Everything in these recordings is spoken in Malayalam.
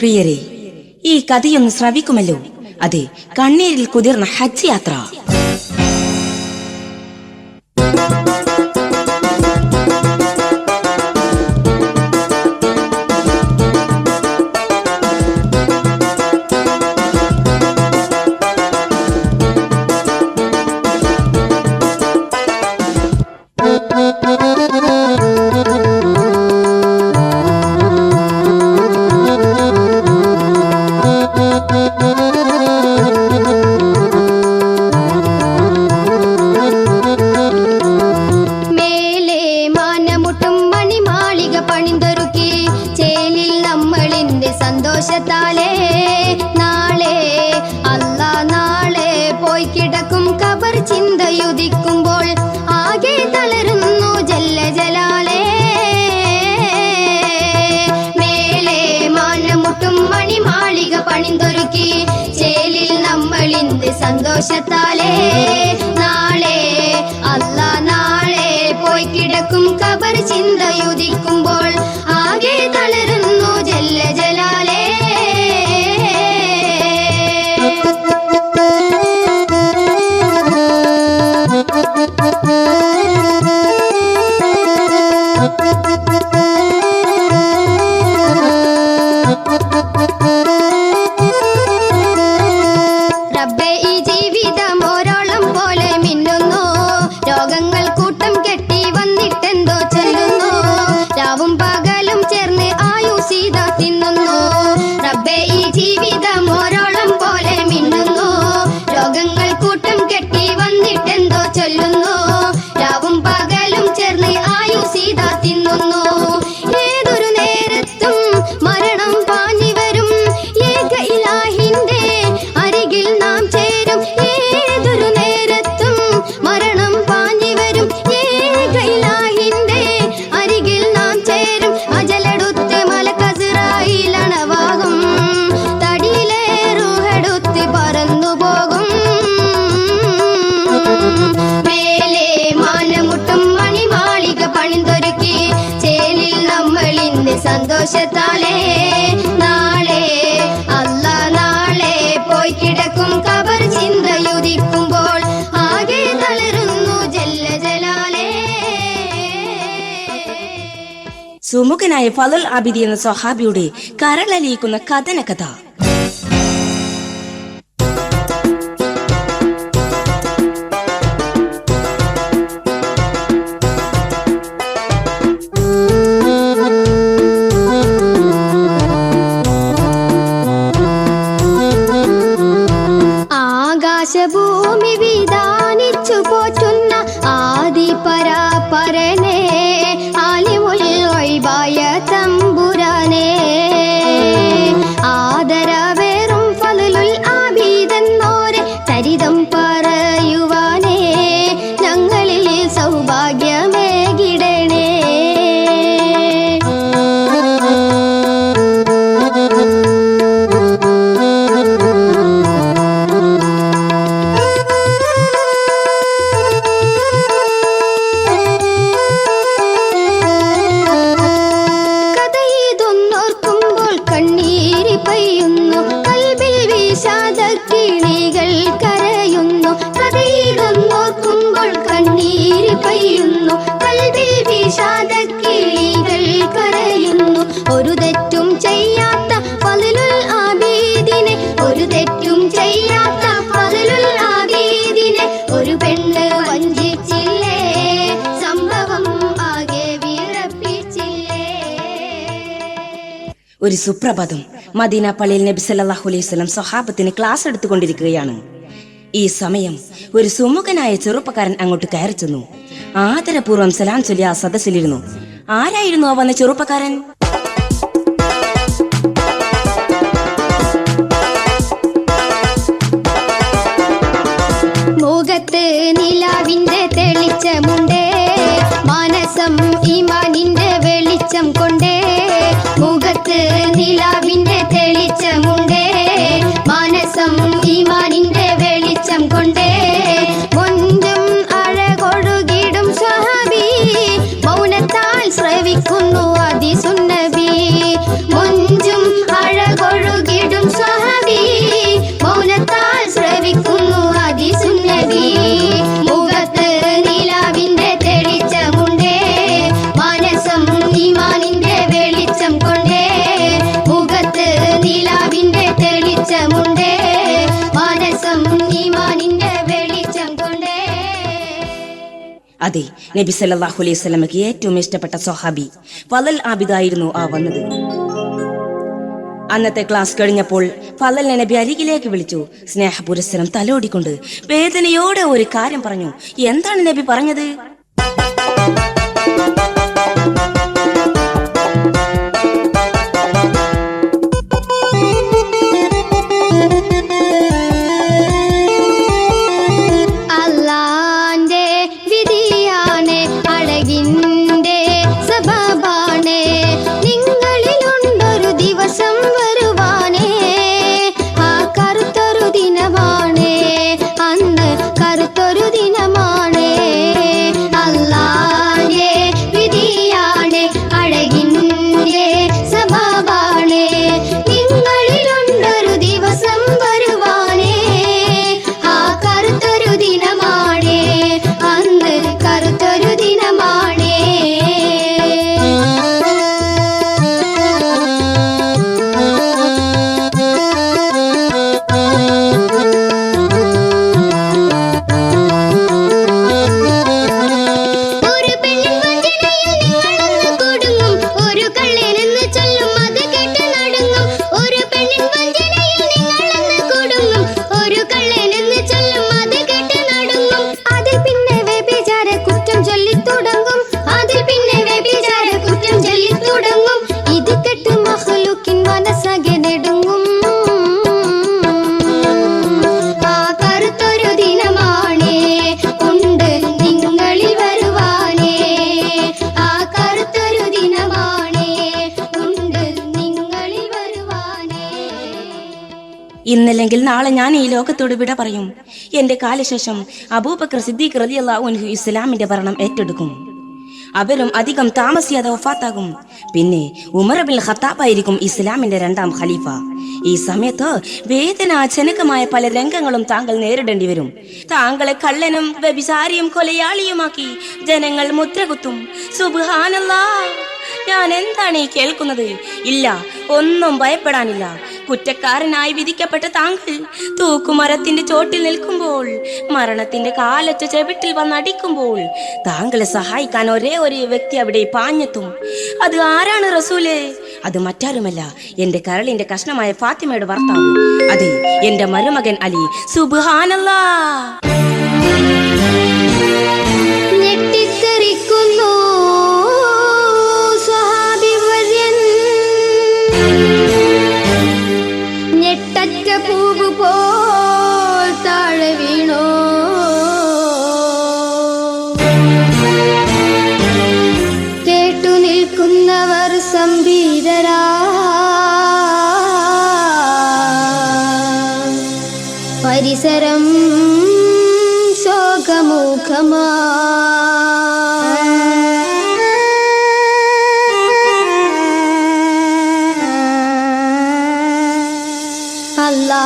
പ്രിയരെ ഈ കഥയൊന്ന് ശ്രവിക്കുമല്ലോ. അതെ കണ്ണീരിൽ കുതിർന്ന ഹജ്ജ് യാത്ര. സന്തോഷത്താലേ നാളെ അല്ല നാളെ പോയി കിടക്കും കബർ ചിന്തയുദിക്കുമ്പോൾ ആകെ തളരുന്നു ജല്ല ജലാലേ. മേലെ മാനമുട്ടും മണിമാളിക പണിന്തൊരുക്കി ചേലിൽ നമ്മളിന്ന് സന്തോഷത്താലേ നാളെ അല്ല നാളെ പോയി കിടക്കും കബർ ചിന്തയുദി സുമുഖനായ ഫലൽ അബിദി എന്ന സ്വഹാബിയുടെ കരളലിയിക്കുന്ന കഥന കഥ. സുപ്രഭാതം. മദീന പള്ളിയിൽ നബി സല്ലാഹു അലൈഹി വസല്ലം സ്വഹാബത്തിന് ക്ലാസ് എടുത്തുകൊണ്ടിരിക്കുകയാണ്. ഈ സമയം ഒരു സുമുഖനായ ചെറുപ്പക്കാരൻ അങ്ങോട്ട് കയറി ചെന്നു ആദരപൂർവം സലാം ചൊല്ലി ആ സദസ്സിലിരുന്നു. ആരായിരുന്നു ആ വന്ന ചെറുപ്പക്കാരൻ? അതെ നബി സല്ലാഹു അലൈഹി സ്വലമക്ക് ഏറ്റവും ഇഷ്ടപ്പെട്ട സ്വഹാബി ഫലൽ ആബിദായിരുന്നു ആ വന്നത്. അന്നത്തെ ക്ലാസ് കഴിഞ്ഞപ്പോൾ ഫലൽ നബി അരികിലേക്ക് വിളിച്ചു. സ്നേഹപുരസ്സരം തലോടിക്കൊണ്ട് വേദനയോടെ ഒരു കാര്യം പറഞ്ഞു. എന്താണ് നബി പറഞ്ഞത്? ഇന്നല്ലെങ്കിൽ നാളെ ഞാൻ ഈ ലോകത്തോട് വിട പറയും. എന്റെ കാലശേഷം അബൂബക്കർ സിദ്ദീഖ് റളിയല്ലാഹു അൻഹു ഇസ്ലാമിന്റെ ഭരണം ഏറ്റെടുക്കും. അവരും അധികം താമസിയാതെ ഒഫാത്താകും പിന്നെ ഉമർ ബിൻ ഖത്താബായിരിക്കും ഇസ്ലാമിന്റെ രണ്ടാം ഖലീഫ. ഈ സമയത്ത് വേദനാജനകമായ പല രംഗങ്ങളും താങ്കൾ നേരിടേണ്ടി വരും. താങ്കളെ കള്ളനും വ്യഭിചാരിയും കൊലയാളിയുമാക്കി ജനങ്ങൾ മുദ്രകുത്തും. സുബാനല്ലാ ഞാൻ എന്താണ് ഈ കേൾക്കുന്നത്? ഇല്ല ഒന്നും ഭയപ്പെടാനില്ല. കുറ്റക്കാരനായി വിധിക്കപ്പെട്ട താങ്കൾ തൂക്കുമരത്തിന്റെ ചോട്ടിൽ നിൽക്കുമ്പോൾ മരണത്തിന്റെ കാലത്ത് ചെവിട്ടിൽ വന്നടിക്കുമ്പോൾ താങ്കളെ സഹായിക്കാൻ ഒരേ ഒരു വ്യക്തി അവിടെ പാഞ്ഞെത്തും. അത് ആരാണ് റസൂലേ? അത് മറ്റാരുമല്ല എന്റെ കരളിന്റെ കഷ്ണമായ ഫാത്തിമയുടെ ഭർത്താവ്. അതെ എന്റെ മരുമകൻ അലി. സുബ്ഹാനല്ലാ. ഞെട്ടിത്തെറിക്കുന്നു.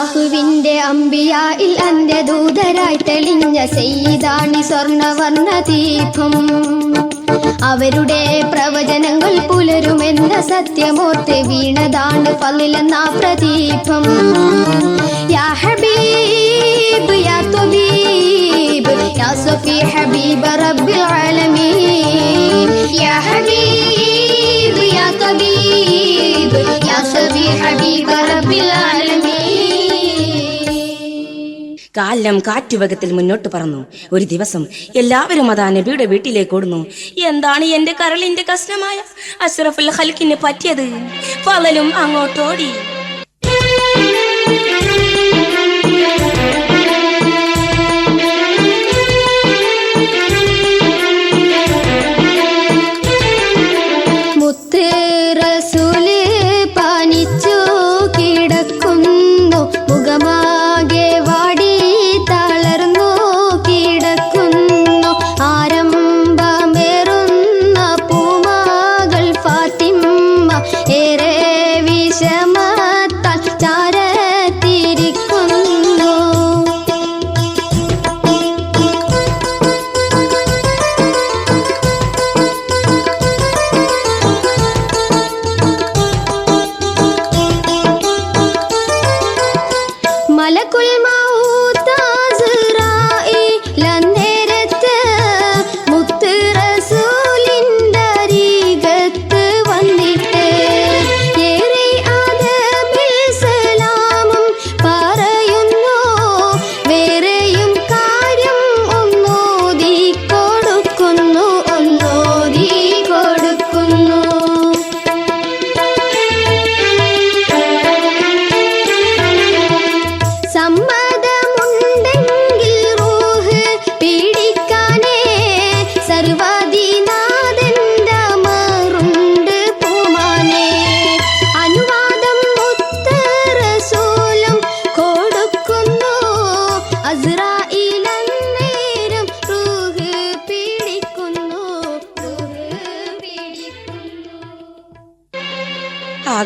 അള്ളാഹുവിന്റെ അമ്പിയായിൽ അന്റെ ദൂതരായി തെളിഞ്ഞ സെയ്താണി സ്വർണവർണ ദീപം അവരുടെ പ്രവചനങ്ങൾ പുലരുമെന്ന സത്യമോർത്ത് വീണതാണ് പള്ളിലെന്ന പ്രദീപം യാ ഹബീബ് യാ ത്വബീബ് യാ സഫി ഹബീബ റബ്ബിൽ ആലമീൻ. യാ ഹബീബ് യാ ത്വബീബ് യാ സഫി ഹബീബ റബ്ബിൽ ആലമീൻ. കാലം കാറ്റുവേഗത്തിൽ മുന്നോട്ട് പറന്നു. ഒരു ദിവസം എല്ലാവരും അതാ നബിയുടെ വീട്ടിലേക്ക് ഓടുന്നു. എന്താണ് എന്റെ കരളിന്റെ കഷ്ണമായ? അഷ്റഫുൽ ഹൽക്കിന് പറ്റിയത്? പലരും അങ്ങോട്ടോടി.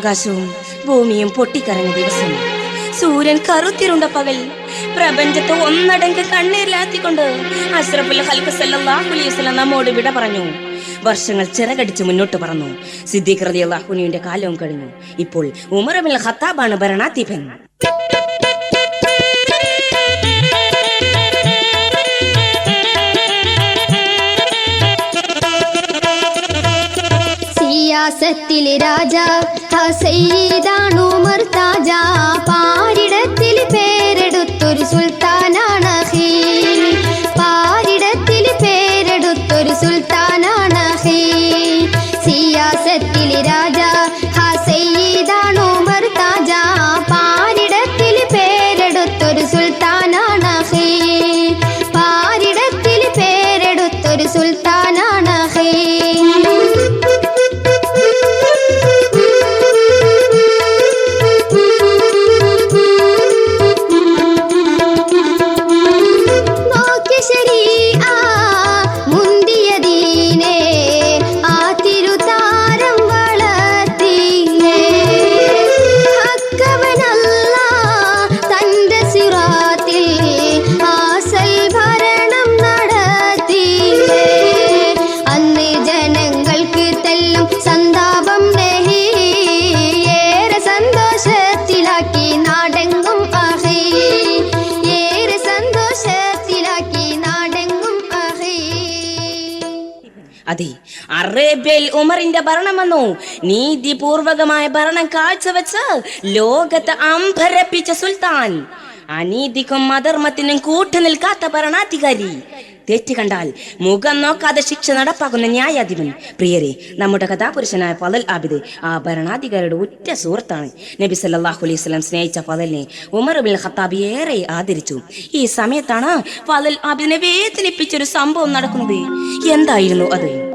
ആകാശവും ഭൂമിയും പൊട്ടിക്കറങ്ങിയ ദിവസം സൂര്യൻ കറുത്തിരുണ്ട പകൽ പ്രപഞ്ചത്തെ ഒന്നടങ്ക് കണ്ണീരിലാത്തിക്കൊണ്ട് അഷ്റഫുൽ നമ്മോട് വിട പറഞ്ഞു. വർഷങ്ങൾ ചിറകടിച്ച് മുന്നോട്ട് പറഞ്ഞു സിദ്ദീഖ് അൻഹുവിന്റെ കാലവും കഴിഞ്ഞു. ഇപ്പോൾ ഉമർ ഹത്താബാണ് ഭരണാധിപൻ. സിയാസത്തിലെ രാജാവ് ഹസൈദാണു മർത്താജ. പാരിടത്തിൽ പേരെടുത്തൊരു സുൽത്താനാണ് ഹീ. നീതിപൂർവകമായ ഭരണം കാഴ്ചവെച്ച് ലോകത്തെ അമ്പരപ്പിച്ച സുൽത്താൻ. അനീതിക്കും അധർമ്മത്തിനും കൂട്ടു നിൽക്കാത്ത ഭരണാധികാരി. തെറ്റ് കണ്ടാൽ മുഖം നോക്കാതെ ശിക്ഷ നടപ്പാക്കുന്ന ന്യായാധിപൻ. പ്രിയരെ നമ്മുടെ കഥാപുരുഷനായ ഫലൽ ആബിദ് ആ ഭരണാധികാരിയുടെ ഉറ്റ സുഹൃത്താണ്. നബി സല്ലാഹു അലൈഹി സ്വലം സ്നേഹിച്ച ഫലലിനെ ഉമർ ബിൻ ഖത്താബ് ഏറെ ആദരിച്ചു. ഈ സമയത്താണ് ഫലൽ ആബിദിനെ വേദനിപ്പിച്ചൊരു സംഭവം നടക്കുന്നത്. എന്തായിരുന്നു അത്?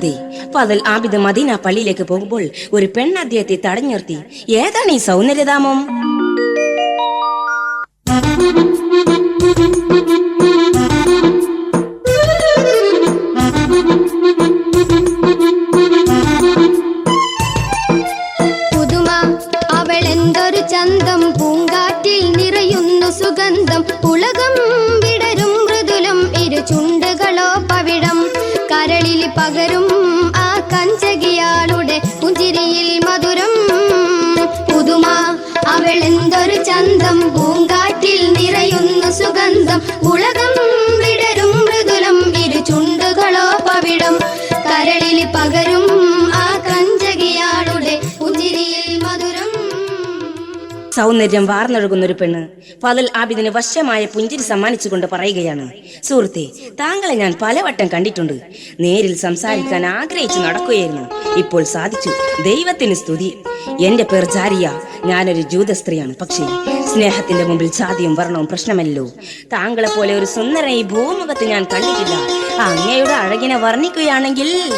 അതെ ഫതൽ ആബിദ് മദീന പള്ളിയിലേക്ക് പോകുമ്പോൾ ഒരു പെൺ അദ്ദേഹത്തെ തടഞ്ഞു നിർത്തി ഏതാണ് ഈ സൗന്ദര്യധാമം സൗന്ദര്യം വാർന്നൊഴുകുന്ന ഒരു പെണ്ണ് ഫതൽ ആബിദിന് വശ്യമായ പുഞ്ചിരി സമ്മാനിച്ചുകൊണ്ട് പറയുകയാണ്. സുഹൃത്തെ താങ്കളെ ഞാൻ പലവട്ടം കണ്ടിട്ടുണ്ട്. നേരിൽ സംസാരിക്കാൻ ആഗ്രഹിച്ചു നടക്കുകയായിരുന്നു. ഇപ്പോൾ സാധിച്ചു. ദൈവത്തിന് സ്തുതി. എന്റെ പേർ ജാരിയ. ഞാനൊരു ജൂത സ്ത്രീയാണ്. പക്ഷേ സ്നേഹത്തിന്റെ മുമ്പിൽ ജാതിയും വർണവും പ്രശ്നമല്ലോ. താങ്കളെ പോലെ ഒരു സുന്ദര ഈ ഭൂമുഖത്ത് ഞാൻ കണ്ടിട്ടില്ല. അങ്ങയുടെ അഴകിനെ വർണിക്കുകയാണെങ്കിൽ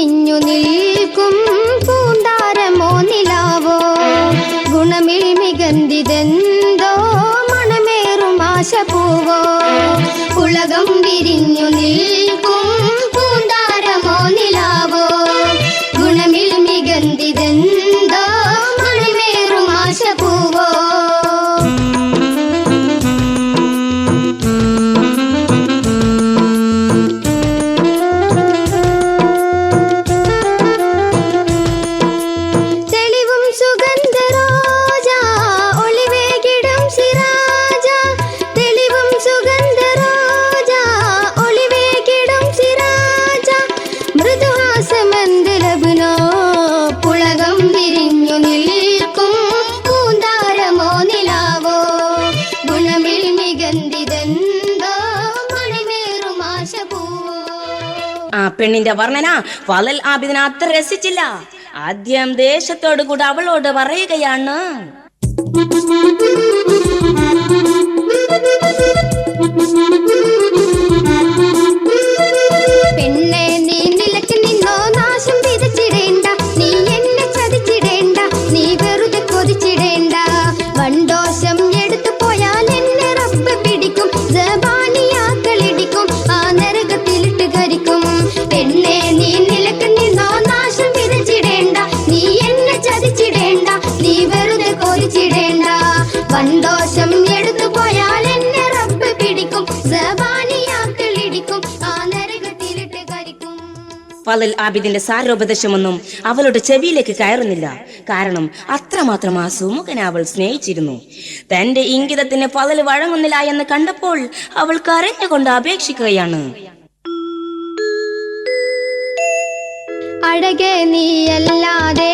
ഒഴിഞ്ഞു നിൽ പെണ്ണിന്റെ വർണന ഫലൽ ആബിദിന് അത്ര രസിച്ചില്ല. ആദ്യം ദേശത്തോടു കൂടെ അവളോട് പറയുകയാണ്. ഫലൽ ആബിദിന്റെ സാരോപദേശമൊന്നും അവളുടെ ചെവിയിലേക്ക് കയറുന്നില്ല. കാരണം അത്രമാത്രം ആ സുമുഖനെ അവൾ സ്നേഹിച്ചിരുന്നു. തന്റെ ഇംഗിതത്തിന് ഫലൽ വഴങ്ങുന്നില്ല എന്ന് കണ്ടപ്പോൾ അവൾ കരഞ്ഞുകൊണ്ട് അപേക്ഷിക്കുകയാണ്. അഴകെ നീയല്ലാതെ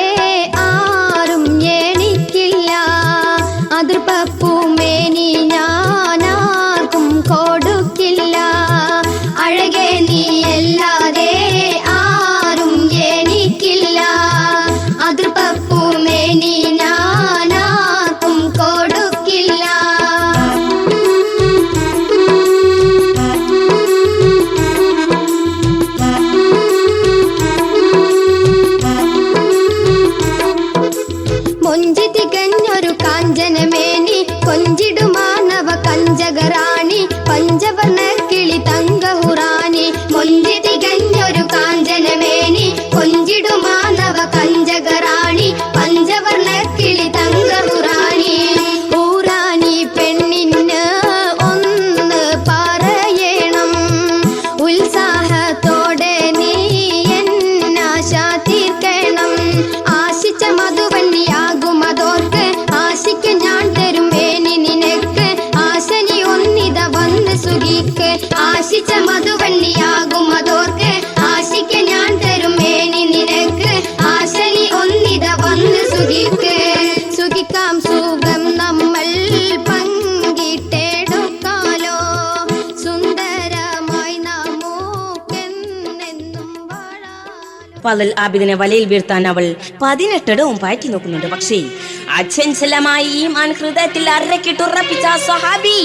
사 ഫലൽ ആബിദിനെ വലയിൽ വീഴ്ത്താൻ അവൾ പതിനെട്ടിടവും പാറ്റി നോക്കുന്നുണ്ട്. പക്ഷേ അച്ഛൻസലമായി ഈ മാൻ ഹൃദയത്തിൽ അരക്കിട്ടുറപ്പിച്ച സ്വഹാബി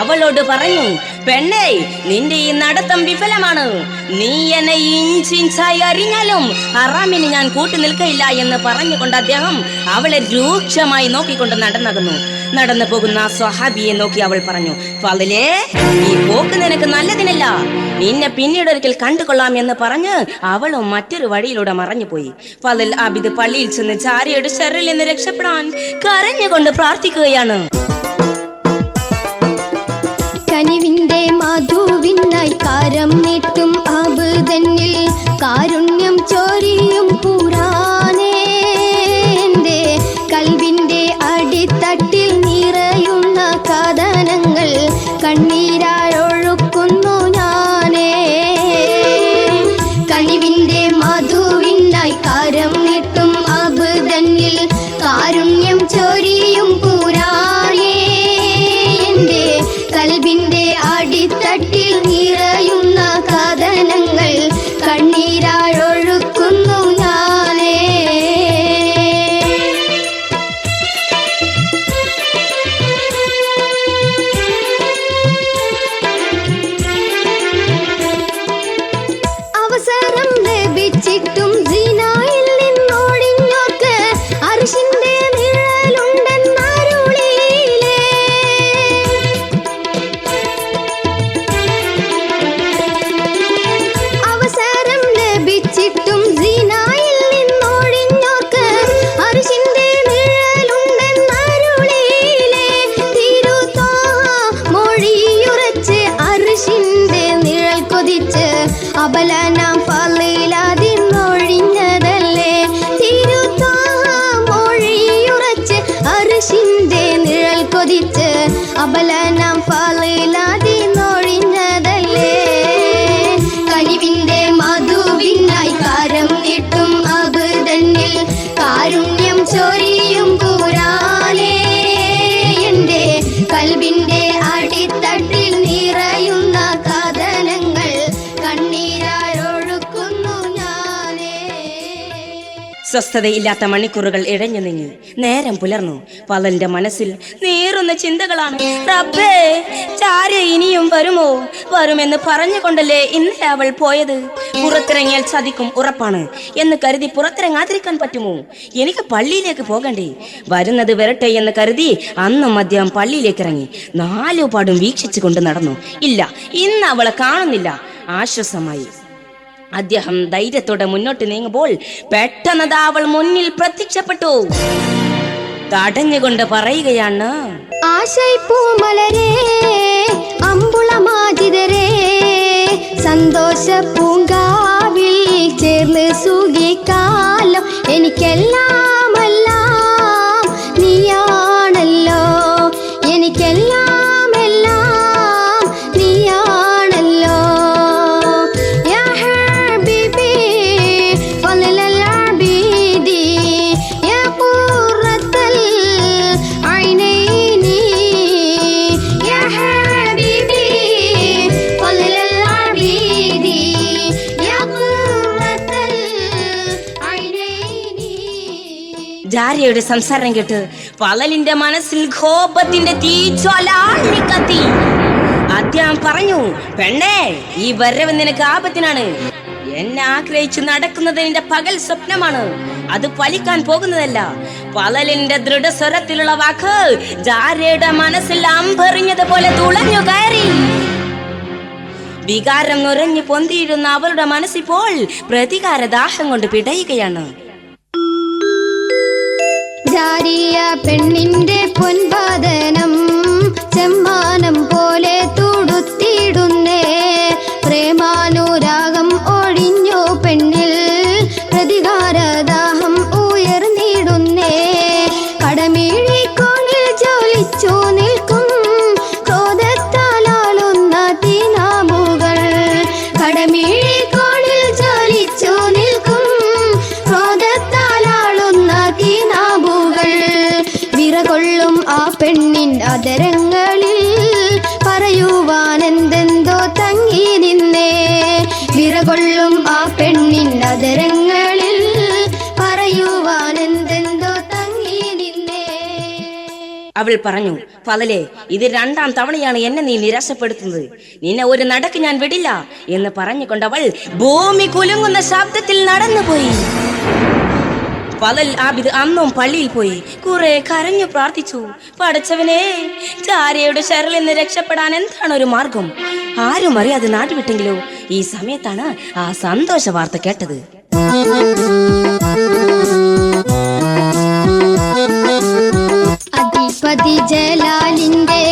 അവളോട് പറഞ്ഞു പെണ്ണേ നിന്റെ ഈ നടത്തം വിഫലമാണ്. നീ എന്നെ ഇഞ്ചിഞ്ചായി അറിഞ്ഞാലും ഹറാമിന് ഞാൻ കൂട്ടി നിൽക്കയില്ല എന്ന് പറഞ്ഞുകൊണ്ട് അദ്ദേഹം അവളെ രൂക്ഷമായി നോക്കിക്കൊണ്ട് നടന്നകുന്നു. നടന്നു പോകുന്ന സ്വഹാബിയെ നോക്കി അവൾ പറഞ്ഞു പതിലേ ഈ പോക്ക് നിനക്ക് നല്ലതിനല്ല. നിന്നെ പിന്നീട് ഒരിക്കൽ കണ്ടുകൊള്ളാം എന്ന് പറഞ്ഞ് അവളും മറ്റൊരു വഴിയിലൂടെ മറഞ്ഞുപോയി. ഫലൽ അബിദ് പള്ളിയിൽ ചെന്ന് ചാരിയുടെ ഷെറിൽ നിന്ന് രക്ഷപ്പെടാൻ കരഞ്ഞുകൊണ്ട് പ്രാർത്ഥിക്കുകയാണ്. കനിവിന്റെ മാധുവിനായി കാരം നീട്ടും കാരുണ്യം ചോരിയും قبل أن أنفى സ്വസ്ഥതയില്ലാത്ത മണിക്കൂറുകൾ ഇഴഞ്ഞു നീങ്ങി. നേരം പുലർന്നു. പലന്റെ മനസ്സിൽ നേറുന്ന ചിന്തകളാണ്. റബ്ബേ ചാര ഇനിയും വരുമോ? വരുമെന്ന് പറഞ്ഞുകൊണ്ടല്ലേ ഇന്നലെ അവൾ പോയത്? പുറത്തിറങ്ങിയാൽ ചതിക്കും ഉറപ്പാണ്. എന്ന് കരുതി പുറത്തിറങ്ങാതിരിക്കാൻ പറ്റുമോ? എനിക്ക് പള്ളിയിലേക്ക് പോകണ്ടേ? വരുന്നത് വരട്ടെ എന്ന് കരുതി അന്നും അദ്ദേഹം പള്ളിയിലേക്ക് ഇറങ്ങി നാലുപാടും വീക്ഷിച്ചു കൊണ്ട് നടന്നു. ഇല്ല ഇന്ന് അവളെ കാണുന്നില്ല. ആശ്വാസമായി. അദ്ദേഹം ധൈര്യത്തോടെ മുന്നോട്ട് നീങ്ങുമ്പോൾ പെട്ടെന്നത് അവൾ മുന്നിൽ പ്രത്യക്ഷപ്പെട്ടു. തടഞ്ഞുകൊണ്ട് പറയുകയാണ് ആശൈപ്പൂ മലരേ അമ്പുളമാതിരേ സന്തോഷ പൂങ്കാവിൽ ചേർന്ന് സുഖിക്കാലം എനിക്കെല്ലാം ജാരിയുടെ സംസാരം കേട്ട് പലലിന്റെ മനസ്സിൽ കോപത്തിന്റെ തീജ്വാലാളി കത്തി. അദ്ദേഹം പറഞ്ഞു പെണ്ണേ ഈ വരവ് നിനക്ക് ആപത്തിനാണ്. എന്നെ ആഗ്രഹിച്ചു നടക്കുന്നത് നിന്റെ പകൽ സ്വപ്നമാണ്. അത് പലിക്കാൻ പോകുന്നതല്ല. പലലിന്റെ ദൃഢസ്വരത്തിലുള്ള വാക്ക് ജാരയുടെ മനസ്സിൽ അമ്പെറിഞ്ഞതുപോലെ തുളഞ്ഞു കയറി. വികാരം നുരഞ്ഞു പൊന്തിയിരുന്ന അവളുടെ മനസ്സിപ്പോൾ പ്രതികാരദാഹം കൊണ്ട് പിടയുകയാണ്. ജാരിയ പെണ്ണിന്റെ പൊൻപാദനം ചെമ്മാനം പോലെ തുടുത്തിടുന്നേ. പ്രേമാനുരാഗം അവൾ പറഞ്ഞു പതലേ ഇത് രണ്ടാം തവണയാണ് എന്നെ നീ നിരാശപ്പെടുത്തുന്നത്. നിന്നെ ഒരു നടക്ക് ഞാൻ വിടില്ല എന്ന് പറഞ്ഞുകൊണ്ട് അവൾ ഭൂമി കുലുങ്ങുന്ന ശബ്ദത്തിൽ നടന്നുപോയി. പലൽ ആബിദ് അന്നും പള്ളിയിൽ പോയി. കുറെ കരഞ്ഞു പ്രാർത്ഥിച്ചു. പഠിച്ചവനെ ചാരയുടെ ശരൽ നിന്ന് രക്ഷപ്പെടാൻ എന്താണ് ഒരു മാർഗം? ആരും അറിയാതെ നാട്ടുവിട്ടെങ്കിലോ ഈ സമയത്താണ് ആ സന്തോഷ വാർത്ത കേട്ടത്. അധിപതി ജലാലിന്റെ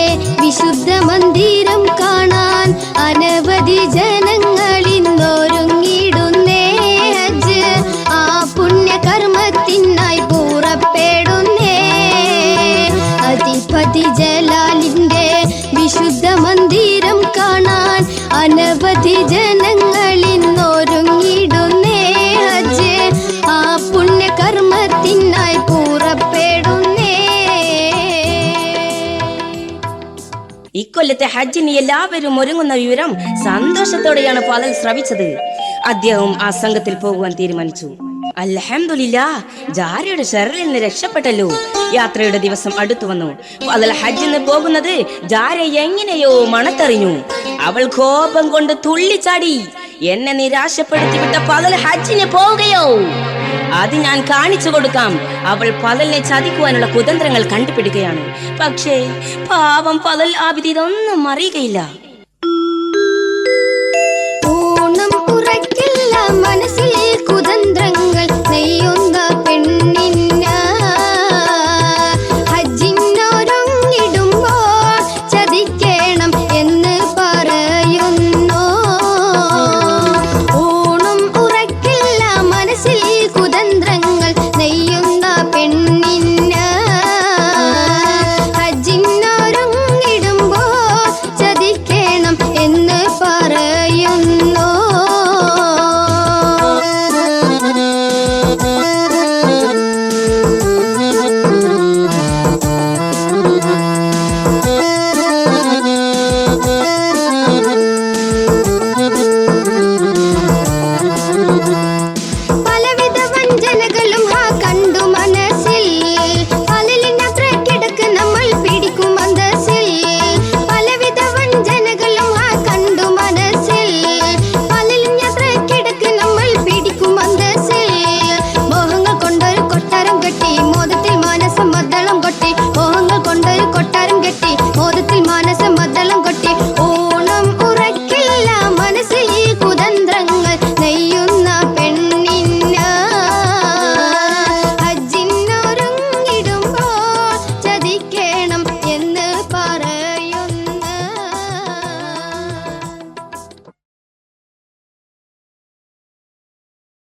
വിശുദ്ധ മന്ദിരം ഇക്കൊല്ലത്തെ ഹജ്ജിന് എല്ലാവരും ഒരുങ്ങുന്ന വിവരം സന്തോഷത്തോടെയാണ് പലൽ ശ്രവിച്ചത് അദ്ദേഹം ആ സംഘത്തിൽ പോകുവാൻ തീരുമാനിച്ചു. ജാരയുടെ ഷെറിൽ നിന്ന് രക്ഷപ്പെട്ടല്ലോ. യാത്രയുടെ ദിവസം അടുത്തു വന്നു. പലൽ ഹജ്ജിന് പോകുന്നത് ജാര എങ്ങനെയോ മണത്തറിഞ്ഞു. അവൾ കോപം കൊണ്ട് തുള്ളിച്ചാടി. എന്നെ നിരാശപ്പെടുത്തി വിട്ട പതൽ ഹജ്ജിന് പോവുകയോ? അത് ഞാൻ കാണിച്ചു കൊടുക്കാം. അവൾ പതലിനെ ചതിക്കുവാനുള്ള കുതന്ത്രങ്ങൾ കണ്ടുപിടിക്കുകയാണ്. പക്ഷേ പാവം പലൽ ആബിദ് ഇതൊന്നും അറിയുകയില്ല. ഓണം ഉറക്കില്ല മനസ്സിൽ കുതന്ത്ര